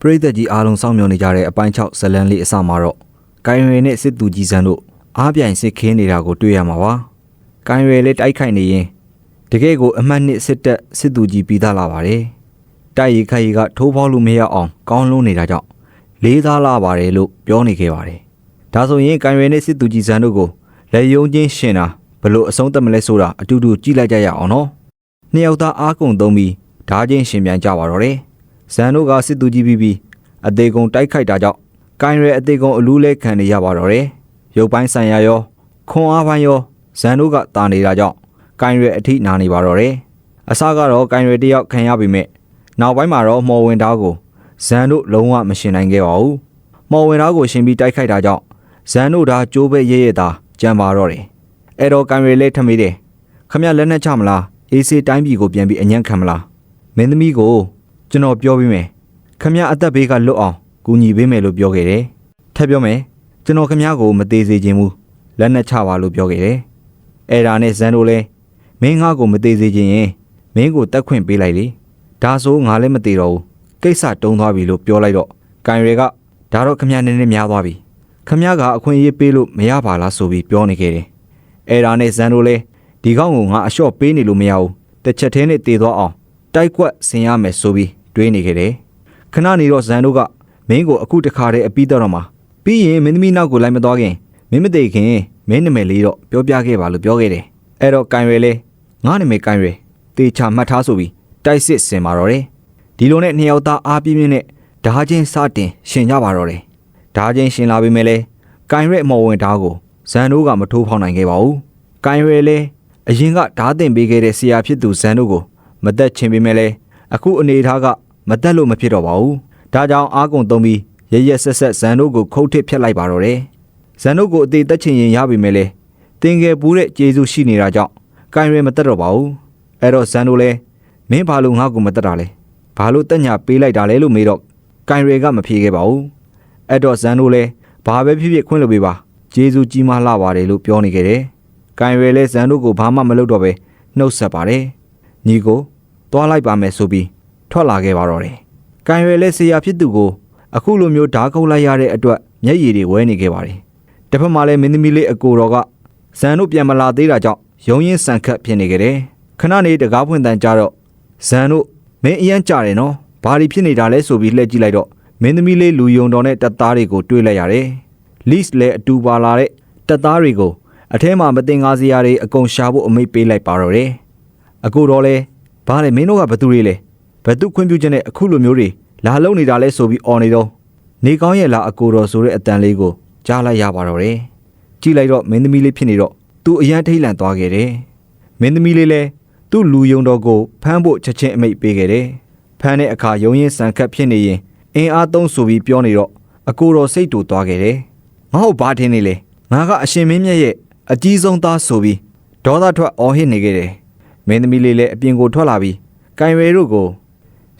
ပရိသတ်ကြီးအားလုံးစောင့်မျှော်နေကြတဲ့အပိုင်း6ဇလန်လေးအစမှာတော့ကိုင်ရွယ်နဲ့စစ်သူကြီးစံတို့အားပြိုင်စစ်ခင်းနေတာကိုတွေ့ရမှာပါ။ကိုင်ရွယ်လေးတိုက်ခိုက်နေရင်တကယ်ကိုအမှတ်နှစ်စစ်တပ်စစ်သူကြီးပြီးသားလာပါတယ်။တိုက်ရီခိုက်ရီကထိုးပေါလို့မရအောင်ကောင်းလုံးနေတာကြောင့်လေးသားလာပါတယ်လို့ပြောနေခဲ့ပါတယ်။ဒါဆိုရင်ကိုင်ရွယ်နဲ့စစ်သူကြီးစံတို့ကိုလက်ယုံချင်းရှင်တာဘလို့အဆုံးသတ်မလဲဆိုတာအတူတူကြည့်လိုက်ကြရအောင်နော်။နှစ်ယောက်သားအားကုန်သုံးပြီးဓာချင်းရှင်ပြန်ကြပါတော့တယ်။ ဇန်တို့ကစစ်သူကြီးပြီးပြီးအသေးကုံတိုက်ခိုက်တာကြောင့်ကိုင်ရဲအသေးကုံအလူးလဲခံနေရပါတော့တယ်။ရုပ်ပိုင်းဆိုင်ရာရောခွန်အားပိုင်းရောဇန်တို့ကတာနေတာကြောင့်ကိုင်ရဲအထိနာနေပါတော့တယ်။အစကတော့ကိုင်ရဲတယောက်ခံရပြီမဲ့နောက်ပိုင်းမှာတော့မော်ဝင်သားကိုဇန်တို့လုံးဝမရှင်နိုင်ခဲ့ပါဘူး။မော်ဝင်သားကိုရှင်ပြီးတိုက်ခိုက်တာကြောင့်ဇန်တို့ဒါကျိုးပဲရဲရဲသားကြံပါတော့တယ်။အဲ့တော့ကိုင်ရဲလဲထမိတယ်။ခမရလက်နဲ့ချမလားအေးစေးတိုင်းပြည်ကိုပြန်ပြီးအညံ့ခံမလားမင်းသမီးကို ကျွန်တော်ပြောပြီးမယ်ခမရအသက်ဘေးကလွတ်အောင်ကူညီပေးမယ်လို့ပြောခဲ့တယ်ထပ်ပြောမယ်ကျွန်တော်ခမရကိုမသေးစေခြင်းဘူးလက်နဲ့ချပါလို့ပြောခဲ့တယ်အဲ့ဒါနဲ့ဇန်တို့လဲမင်းငါ့ကိုမသေးစေခြင်းရင်မင်းကိုတက်ခွင့်ပေးလိုက်လေဒါဆိုငါလည်းမသေးတော့ဘူးကိစ္စတုံးသွားပြီလို့ပြောလိုက်တော့ကန်ရဲကဒါတော့ခမရနည်းနည်းများသွားပြီခမရကအခွင့်အရေးပေးလို့မရပါလားဆိုပြီးပြောနေခဲ့တယ်အဲ့ဒါနဲ့ဇန်တို့လဲဒီကောင်းကိုငါအလျှော့ပေးနေလို့မရဘူးတစ်ချက်သေးနဲ့တည်သွားအောင် တိုက်ကွက်ဆင်ရမယ်ဆိုပြီးတွေးနေခဲ့တယ်ခဏနေတော့ဇန်တို့ကမင်းကိုအခုတခါတည်းအပြီးတော့မှာပြီးရင်မင်းသမီးနောက်ကိုလိုက်မသွားခင်မင်းမသေးခင်မင်းနာမည်လေးတော့ပြောပြခဲ့ပါလို့ပြောခဲ့တယ်အဲ့တော့ကန်ရွယ်လဲငါနာမည်ကန်ရွယ်တေချာမှတ်ထားဆိုပြီးတိုက်စစ်ဆင်ပါတော့တယ်ဒီလိုနဲ့နှစ်ယောက်သားအားပြင်းပြင်းနဲ့ဓာချင်းစတင်ရှင်ကြပါတော့တယ်ဓာချင်းရှင်လာပြီမဲ့လဲကန်ရွယ်အမော်ဝင်ဓာကိုဇန်တို့ကမထိုးဖောက်နိုင်ခဲ့ပါဘူးကန်ရွယ်လဲအရင်ကဓာတင်ပေးခဲ့တဲ့ဆရာဖြစ်သူဇန်တို့ကို မသက်ချင်ပေမဲ့လည်းအခုအနေအထားကမသက်လို့မဖြစ်တော့ပါဘူး။ဒါကြောင့်အားကုန်သုံးပြီးရရက်ဆက်ဆက်ဇန်တို့ကိုခုတ်ထစ်ဖျက်လိုက်ပါတော့တယ်။ဇန်တို့ကိုအသေးသက်ချင်ရင်ရပြီမဲ့လည်းတင်ငယ်ပူးတဲ့ကျေးဇူးရှိနေတာကြောင့်ကိုင်ရဲမသက်တော့ပါဘူး။အဲ့တော့ဇန်တို့လည်းမင်းဘာလို့ငါ့ကိုမသက်တာလဲ။ဘာလို့တက်ညာပေးလိုက်တာလဲလို့မေးတော့ကိုင်ရဲကမဖြေခဲ့ပါဘူး။အဲ့တော့ဇန်တို့လည်းဘာပဲဖြစ်ဖြစ်ခွင့်လို့ပေးပါ။ကျေးဇူးကြီးမားလာပါတယ်လို့ပြောနေခဲ့တယ်။ကိုင်ရဲလည်းဇန်တို့ကိုဘာမှမလုပ်တော့ပဲနှုတ်ဆက်ပါတယ်။ ညီကိုသွားလိုက်ပါမယ်ဆိုပြီးထွက်လာခဲ့ပါတော့တယ်။ကံရွယ်လက်ဆရာဖြစ်သူကိုအခုလိုမျိုးဓာကုတ်လိုက်ရတဲ့အတွက်မျက်ရည်တွေဝဲနေခဲ့ပါတယ်။တစ်ဖက်မှာလည်းမင်းသမီးလေးအကိုတော်ကဇန်တို့ပြန်မလာသေးတာကြောင့်ရုံရင်ဆန်ခတ်ဖြစ်နေကြတယ်။ခဏနေတကားဖွင့်တန်ကြတော့ဇန်တို့မင်းအရန်ကြတယ်နော်။ဘာတွေဖြစ်နေတာလဲဆိုပြီးလှည့်ကြည့်လိုက်တော့မင်းသမီးလေးလူယုံတော်နဲ့တပ်သားတွေကိုတွေ့လိုက်ရတယ်။ list လည်းအတူပါလာတဲ့တပ်သားတွေကိုအထဲမှာမတင်ကားစရာတွေအကုန်ရှာဖို့အမိတ်ပေးလိုက်ပါတော့တယ်။ အကိုတော်လည်းဘာလဲမင်းတို့ကဘသူတွေလဲဘသူခွင့်ပြုချက်နဲ့အခုလိုမျိုးတွေလာလုံနေတာလဲဆိုပြီးអော်နေတော့နေကောင်းရဲ့လားအကိုတော်ဆိုတဲ့အတန်လေးကိုကြားလိုက်ရပါတော့တယ်ကြည့်လိုက်တော့မင်းသမီးလေးဖြစ်နေတော့သူအရန်ထိတ်လန့်သွားခဲ့တယ်မင်းသမီးလေးလဲသူ့လူယုံတော်ကိုဖမ်းဖို့ချက်ချင်းအမိတ်ပေးခဲ့တယ်ဖမ်းတဲ့အခါယုံရင်ဆန်ခတ်ဖြစ်နေရင်အင်အားသုံးဆိုပြီးပြောနေတော့အကိုတော်စိတ်တူသွားခဲ့တယ်ငါ့ကိုဘာထင်နေလဲငါကအရှင်မင်းမြတ်ရဲ့အကြီးဆုံးသားဆိုပြီးဒေါသထွက်အော်ဟစ်နေခဲ့တယ် မင်းသမီးလေးလည်းအပြင်ကိုထွက်လာပြီးကင်ဝယ်တို့ကို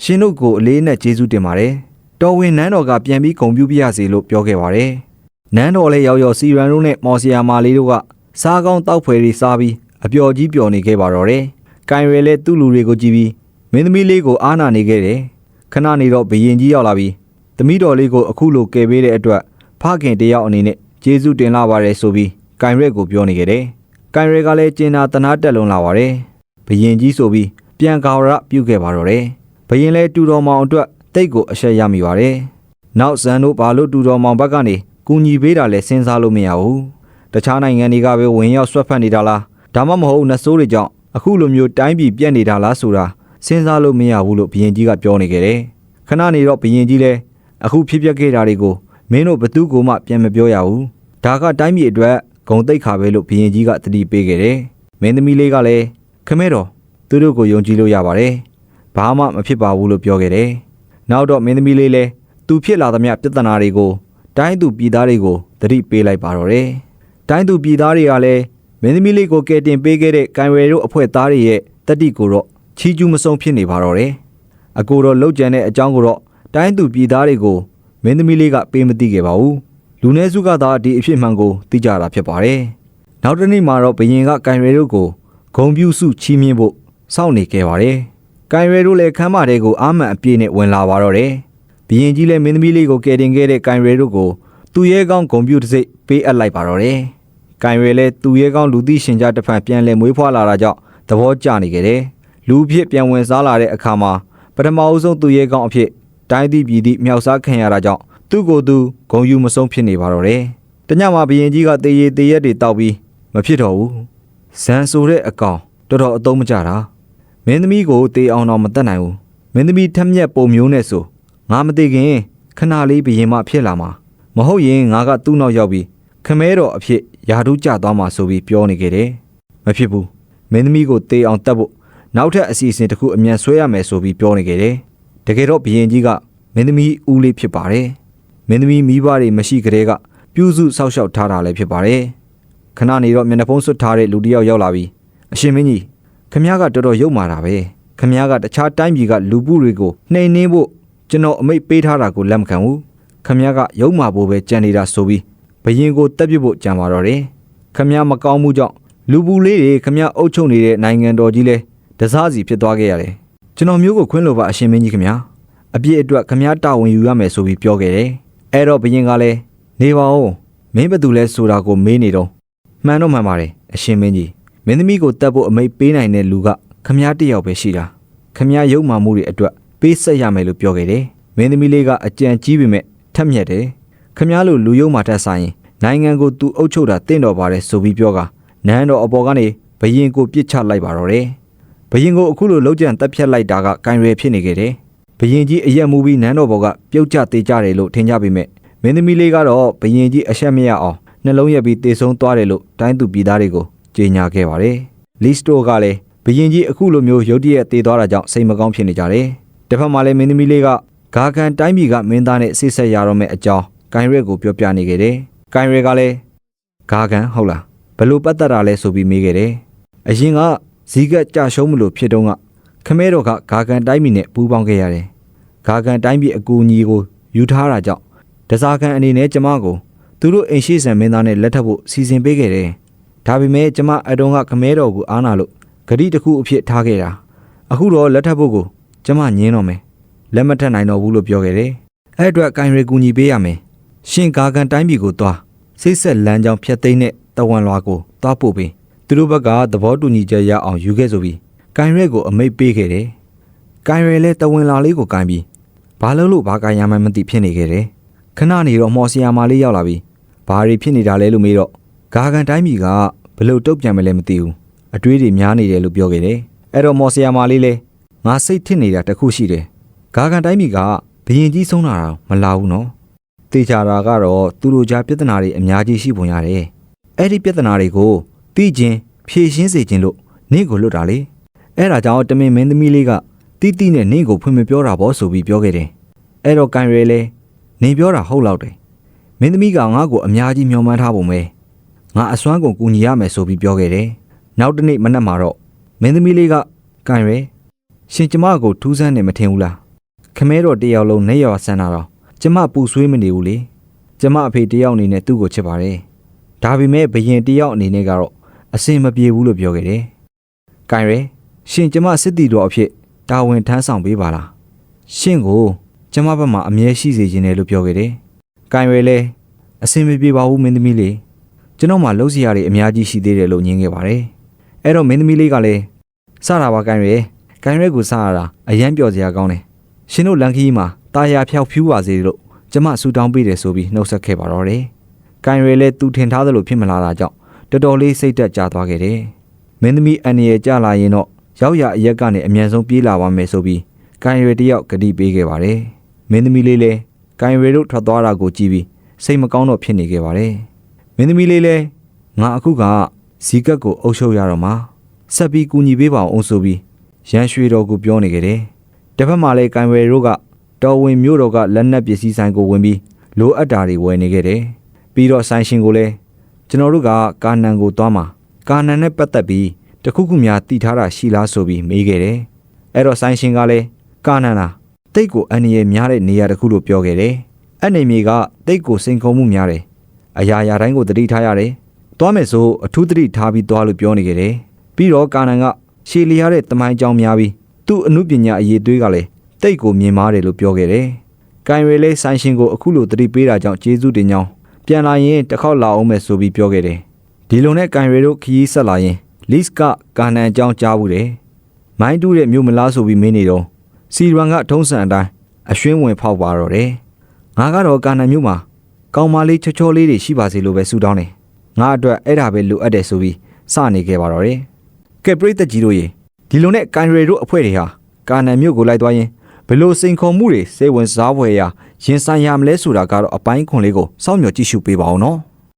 ရှင်တို့ကိုအလေးနဲ့ကျေးဇူးတင်ပါတယ်။တော်ဝင်နန်းတော်ကပြန်ပြီးဂုံပြူပြရစီလို့ပြောခဲ့ပါတယ်။နန်းတော်လည်းရောက်ရောက်စီရန်တို့နဲ့မော်စီယာမာလေးတို့ကစားကောင်းတောက်ဖွယ်တွေစားပြီးအပျော်ကြီးပျော်နေခဲ့ပါတော့တယ်။ကင်ဝယ်လည်းသူ့လူတွေကိုကြည့်ပြီးမင်းသမီးလေးကိုအားနာနေခဲ့တယ်။ခဏနေတော့ဘယင်ကြီးရောက်လာပြီးသမီးတော်လေးကိုအခုလိုကယ်ပေးတဲ့အတွက်ဖခင်တယောက်အနေနဲ့ကျေးဇူးတင်လာပါတယ်ဆိုပြီးကင်ရက်ကိုပြောနေခဲ့တယ်။ကင်ရက်ကလည်းကျင်နာတနာတက်လုံလာပါတယ်။ ဘယင်ကြီးဆိုပြီးပြန်ကာဝရပြုတ်ခဲ့ပါတော့တယ်။ဘယင်လဲတူတော်မောင်အတွက်တိတ်ကိုအဆက်ရမိပါတယ်။နောက်ဇန်တို့ဘာလို့တူတော်မောင်ဘက်ကနေကူညီပေးတာလဲစဉ်းစားလို့မရဘူး။တခြားနိုင်ငံတွေကပဲဝင်ရောက်ဆွတ်ဖက်နေတာလားဒါမှမဟုတ်နဆိုးတွေကြောင့်အခုလိုမျိုးတိုင်းပြည်ပြက်နေတာလားဆိုတာစဉ်းစားလို့မရဘူးလို့ဘယင်ကြီးကပြောနေခဲ့တယ်။ခဏနေတော့ဘယင်ကြီးလဲအခုဖြစ်ပျက်ခဲ့တာတွေကိုမင်းတို့ဘသူ့ကိုမှပြန်မပြောရဘူး။ဒါကတိုင်းပြည်အတွက်ဂုံတိတ်ခါပဲလို့ဘယင်ကြီးကတတိပေးခဲ့တယ်။မင်းသမီးလေးကလည်း ခမဲတော်သူတို့ကိုယုံကြည်လို့ရပါတယ်။ဘာမှမဖြစ်ပါဘူးလို့ပြောခဲ့တယ်။နောက်တော့မင်းသမီးလေးလည်းသူဖြစ်လာသမျှပြဿနာတွေကိုတိုင်းသူပြည်သားတွေကိုတတိပေးလိုက်ပါတော့တယ်။တိုင်းသူပြည်သားတွေကလည်းမင်းသမီးလေးကိုကယ်တင်ပေးခဲ့တဲ့ကံဝယ်တို့အဖွဲ့သားတွေရဲ့တတိကိုတော့ချီးကျူးမဆုံးဖြစ်နေပါတော့တယ်။အကိုတော့လောက်ကျန်တဲ့အကြောင်းကိုတော့တိုင်းသူပြည်သားတွေကိုမင်းသမီးလေးကပေးမသိခဲ့ပါဘူး။လူနည်းစုကသာဒီအဖြစ်မှန်ကိုသိကြတာဖြစ်ပါတယ်။နောက်တစ်နေ့မှာတော့ဘရင်ကကံရွယ်တို့ကို ဂုံပြူစုချီးမြှင့်ဖို့စောင့်နေခဲ့ပါတယ်။ကံရွယ်တို့လည်းခမ်းမတဲကိုအာမန်အပြည့်နဲ့ဝင်လာပါတော့တယ်။ကဘရင်ကြီးလည်းမင်းသမီးလေးကိုကယ်တင်ခဲ့တဲ့ကင်ရဲတို့ကိုသူရဲကောင်းဂုံပြူတစ်စိတ်ပေးအပ်လိုက်ပါတော့တယ်။ကင်ရဲလည်းသူရဲကောင်းလူသိရှင်ကြားတစ်ဖန်ပြန်လဲမွေးဖွားလာတာကြောင့်သဘောကျနေခဲ့တယ်။လူဖြစ်ပြန်ဝင်စားလာတဲ့အခါမှာပထမအဦးဆုံးသူရဲကောင်းအဖြစ်တိုင်းသည့်ပြည်သည့်မြောက်စားခံရတာကြောင့်သူ့ကိုယ်သူဂုံယူမဆုံးဖြစ်နေပါတော့တယ်။တညမှာဘရင်ကြီးကတေးရီတေးရက်တွေတောက်ပြီးမဖြစ်တော့ဘူး။ ဇန်ဆိုတဲ့အကောင်တော်တော်အသုံးမကျတာ။မင်းသမီးကိုတေးအောင်တော့မတတ်နိုင်ဘူး။မင်းသမီးထက်မြက်ပုံမျိုးနဲ့ဆိုငါမသိခင်ခဏလေးဘရင်မဖြစ်လာမှာမဟုတ်ရင်ငါကသူ့နောက်ရောက်ပြီးခမဲတော်အဖြစ်ယာဒူးကျသွားမှာဆိုပြီးပြောနေခဲ့တယ်။မဖြစ်ဘူး။မင်းသမီးကိုတေးအောင်တတ်ဖို့နောက်ထပ်အစီအစဉ်တစ်ခုအမြန်ဆွဲရမယ်ဆိုပြီးပြောနေခဲ့တယ်။တကယ်တော့ဘရင်ကြီးကမင်းသမီးဦးလေးဖြစ်ပါတယ်။မင်းသမီးမိဘတွေမရှိကြတဲ့ကပြုစုဆောက်ရှောက်ထားတာလည်းဖြစ်ပါတယ်။ ခဏနေတော့မျက်နှာဖုံးဆွတ်ထားတဲ့လူတစ်ယောက်ရောက်လာပြီးအရှင်မင်းကြီးခမည်းကတော်တော်ရုပ်မာတာပဲခမည်းကတခြားတိုင်းပြည်ကလူပုတွေကိုနှိမ်နှင်းဖို့ကျွန်တော်အမိတ်ပေးထားတာကိုလက်မခံဘူးခမည်းကရုပ်မာဖို့ပဲကြံနေတာဆိုပြီးဘရင်ကိုတက်ပြစ်ဖို့ကြံပါတော့တယ်ခမည်းမကောင်းမှုကြောင့်လူပုလေးတွေခမည်းအုပ်ချုပ်နေတဲ့နိုင်ငံတော်ကြီးလဲတစားစီဖြစ်သွားခဲ့ရတယ်ကျွန်တော်မျိုးကိုခွင့်လို့ပါအရှင်မင်းကြီးခမည်းအပြစ်အတွက်ခမည်းတာဝန်ယူရမယ်ဆိုပြီးပြောခဲ့တယ်အဲ့တော့ဘရင်ကလည်းနေပါဦးမင်းဘသူလဲဆိုတာကိုမေးနေတော့ မှန်တော့မှန်ပါတယ်အရှင်မင်းကြီးမင်းသမီးကိုတတ်ဖို့အမိတ်ပေးနိုင်တဲ့လူကခမည်းတစ်ယောက်ပဲရှိတာခမည်းရုပ်မာမှုတွေအတွက်ပေးဆက်ရမယ်လို့ပြောခဲ့တယ်မင်းသမီးလေးကအကြံကြီးပေမဲ့ထက်မြက်တယ်ခမည်းလိုလူယုံမာတက်ဆိုင်ရင်နိုင်ငံကိုသူအုပ်ချုပ်တာတင့်တော်ပါတယ်ဆိုပြီးပြောကနန်းတော်အပေါ်ကနေဘရင်ကိုပြစ်ချလိုက်ပါတော့တယ်ဘရင်ကိုအခုလိုလောက်ကျန်တက်ဖြတ်လိုက်တာကကင်ရွယ်ဖြစ်နေခဲ့တယ်ဘရင်ကြီးအရက်မူပြီးနန်းတော်ဘော်ကပြုတ်ကျသေးကြတယ်လို့ထင်ကြပေမဲ့မင်းသမီးလေးကတော့ဘရင်ကြီးအဆက်မရအောင် နှလုံးရက်ပြီးတေဆုံးသွားတယ်လို့တိုင်းသူပြည်သားတွေကိုကြေညာခဲ့ပါတယ်လီစတိုကလည်းဘရင်ကြီးအခုလိုမျိုးရုတ်တရက်တေသွားတာကြောင့်စိတ်မကောင်းဖြစ်နေကြတယ်တစ်ဖက်မှာလည်းမင်းသမီးလေးကဂါကန်တိုင်းပြည်ကမင်းသားနဲ့ဆိတ်ဆက်ရတော့မယ့်အကြောင်းကိုင်ရက်ကိုပြောပြနေခဲ့တယ်။ကိုင်ရက်ကလည်းဂါကန်ဟုတ်လားဘလို့ပတ်သက်တာလဲဆိုပြီးမေးခဲ့တယ်။အရင်ကဇီးကကြရှုံးမလို့ဖြစ်တော့ကခမဲတော်ကဂါကန်တိုင်းပြည်နဲ့ပူးပေါင်းခဲ့ရတယ်။ဂါကန်တိုင်းပြည်အကူအညီကိုယူထားတာကြောင့်ဒဇာကန်အနေနဲ့ကျမကို သူတို့အိမ်ရှိဆန်မင်းသားနဲ့လက်ထပ်ဖို့စီစဉ်ပေးခဲ့တယ်။ဒါပေမဲ့ကျမအတုံးကခမဲတော်ကိုအားနာလို့ဂတိတစ်ခုအဖြစ်ထားခဲ့တာ။အခုတော့လက်ထပ်ဖို့ကိုကျမညင်းတော့မယ်လက်မထက်နိုင်တော့ဘူးလို့ပြောခဲ့တယ်။အဲ့အတွက်ကင်ရီကူညီပေးရမယ်။ရှင်ဂါကန်တိုင်းပြည်ကိုသွားစိတ်ဆက်လမ်းကြောင်းဖြတ်သိမ်းတဲ့တဝန်လွာကိုသွားပို့ပေးသူတို့ဘက်ကသဘောတူညီချက်ရအောင်ယူခဲ့ဆိုပြီးကင်ရဲကိုအမိတ်ပေးခဲ့တယ်။ကင်ရဲလည်းတဝန်လာလေးကိုကင်ပြီးဘာလို့လို့ဘာကင်ရမှန်းမသိဖြစ်နေခဲ့တယ်။ခဏနေတော့မော်ဆီယာမာလေးရောက်လာပြီး ဘာတွေဖြစ်နေတာလဲလို့မေးတော့ဂါကန်တိုင်းပြည်ကဘလို့တုတ်ပြန်မလဲမသိဘူး။အတွေးတွေများနေတယ်လို့ပြောခဲ့တယ်။အဲ့တော့မော်ဆီယာမာလေးလည်းငါစိတ်ထစ်နေတာတခုရှိတယ်။ဂါကန်တိုင်းပြည်ကဘရင်ကြီးဆုံးလာတာမလာဘူးနော်။တေချာတာကတော့သူတို့ကြားပြဿနာတွေအများကြီးရှိပုံရတယ်။အဲ့ဒီပြဿနာတွေကိုသိချင်းဖြေရှင်းစေခြင်းလို့နင့်ကိုလွတ်တာလေ။အဲ့ဒါကြောင့်တမင်မင်းသမီးလေးကတီးတီးနဲ့နင့်ကိုဖွင့်မပြောတာပေါ့ဆိုပြီးပြောခဲ့တယ်။အဲ့တော့ကန်ရဲလဲနင်ပြောတာဟုတ်လောက်တယ်။ မင်းသမီးကငါ့ကိုအများကြီးမျှော်မှန်းထားပုံပဲ။ငါအစွမ်းကုန်ကူညီရမယ်ဆိုပြီးပြောခဲ့တယ်။နောက်တစ်နေ့မနက်မှာတော့မင်းသမီးလေးကကန်ရဲရှင်ကျမကိုထူးဆန်းနေမထင်ဘူးလားခမဲတော်တယောက်လုံးနေရွာဆန်းတာတော့ကျမပူဆွေးမနေဘူးလေကျမအဖေတယောက်အနေနဲ့သူ့ကိုချစ်ပါတယ်ဒါပေမဲ့ဘရင်တယောက်အနေနဲ့ကတော့အစင်မပြေဘူးလို့ပြောခဲ့တယ်ကင်ရဲရှင်ကျမစစ်တီတော်အဖြစ်တာဝန်ထမ်းဆောင်ပေးပါလားရှင်ကိုကျမဘက်မှာအမြဲရှိစေခြင်းတယ်လို့ပြောခဲ့တယ် ကင်ရဲလည်းအစင်မပြေပါဘူးမင်းသမီးလေးကျွန်တော်မှလှုပ်ရှားရည်အများကြီးရှိသေးတယ်လို့ညင်းခဲ့ပါတယ်အဲ့တော့မင်းသမီးလေးကလည်းစတာပါကင်ရဲကိုင်ရဲကိုစားရတာအယမ်းပျော်စရာကောင်းတယ်။ရှင်တို့လန်ခီးမှာတာယာဖျောက်ဖြူးပါစေလို့ကျမဆူတောင်းပေးတယ်ဆိုပြီးနှုတ်ဆက်ခဲ့ပါတော့တယ်။ကိုင်ရဲလည်းသူထင်ထားသလိုဖြစ်မလာတာကြောင့်တော်တော်လေးစိတ်တက်ကြသွားခဲ့တယ်။မင်းသမီးအန်ရကြလာရင်တော့ရောက်ရအရက်ကနေအမြန်ဆုံးပြေးလာပါမယ်ဆိုပြီးကိုင်ရဲတယောက်ဂတိပေးခဲ့ပါတယ်။မင်းသမီးလေးလည်း ကိုင်ရဲတို့ထွက်သွားတာကိုကြည့်ပြီးစိတ်မကောင်းတော့ဖြစ်နေခဲ့ပါတယ်။မင်းသမီးလေးလည်းငါအခုကဇီကတ်ကိုအုပ်ချုပ်ရတော့မှာဆက်ပြီးကူညီပေးပါအောင်ဆိုပြီးရန်ရွှေတော်ကိုပြောနေကြတယ်။တစ်ဖက်မှာလည်းကင်ဝယ်တို့ကတော်ဝင်မျိုးတော်ကလက်နက်ပစ္စည်းဆိုင်ကိုဝင်ပြီးလိုအပ်တာတွေဝယ်နေခဲ့တယ်။ပြီးတော့ဆိုင်ရှင်ကိုလည်းကျွန်တော်တို့ကကာနန်ကိုသွားမှာကာနန်နဲ့ပတ်သက်ပြီးတခုခုများတည်ထားတာရှိလားဆိုပြီးမေးခဲ့တယ်။အဲ့တော့ဆိုင်ရှင်ကလည်းကာနန်လား တိတ်ကိုအန်ရည်များတဲ့နေရာတစ်ခုလို့ပြောခဲ့တယ်။အဲ့နေမြေကတိတ်ကိုစိန်ခုံမှုများတယ်။အရာရာတိုင်းကိုတတိထားရတယ်။သွားမယ်ဆိုအထူးတတိထားပြီးသွားလို့ပြောနေခဲ့တယ်။ပြီးတော့ကာနန်ကရှည်လျားတဲ့တမိုင်းကြောင်များပြီးသူ့အမှုပညာအရေးသွေးကလည်းတိတ်ကိုမြင်မာတယ်လို့ပြောခဲ့တယ်။ကိုင်ရွယ်လေးဆိုင်ရှင်ကိုအခုလိုတတိပေးတာကြောင့်ကျေးဇူးတင်ကြောင်းပြန်လာရင်တစ်ခေါက်လာအောင်မယ်ဆိုပြီးပြောခဲ့တယ်ဒီလိုနဲ့ကိုင်ရွယ်တို့ခရီးဆက်လာရင် list ကကာနန်အကြောင်းကြားဘူးတယ်မိုင်းတူးတဲ့မြို့မလားဆိုပြီးမင်းနေတော့ စီရန်ကထုံးစံအတိုင်းအရွှင်းဝင်ဖောက်ပါတော့တယ်ငါကတော့ကာနန်မြို့မှာကောင်းမလေးချောချောလေးတွေရှိပါစေလို့ပဲဆုတောင်းတယ်ငါအတွက်အဲ့ဒါပဲလိုအပ်တယ်ဆိုပြီးစနေခဲ့ပါတော့တယ်ကဲပရိသတ်ကြီးတို့ရေဒီလိုနဲ့ကိုင်ရွယ်တို့အဖွဲ့တွေဟာကာနန်မြို့ကိုလိုက်သွားရင်ဘယ်လို့စိန်ခေါ်မှုတွေစိတ်ဝင်စားဖွယ်ရာရင်ဆိုင်ရမလဲဆိုတာကတော့အပိုင်းခွန်လေးကိုစောင့်မျှော်ကြည့်ရှုပေးပါအောင်နော်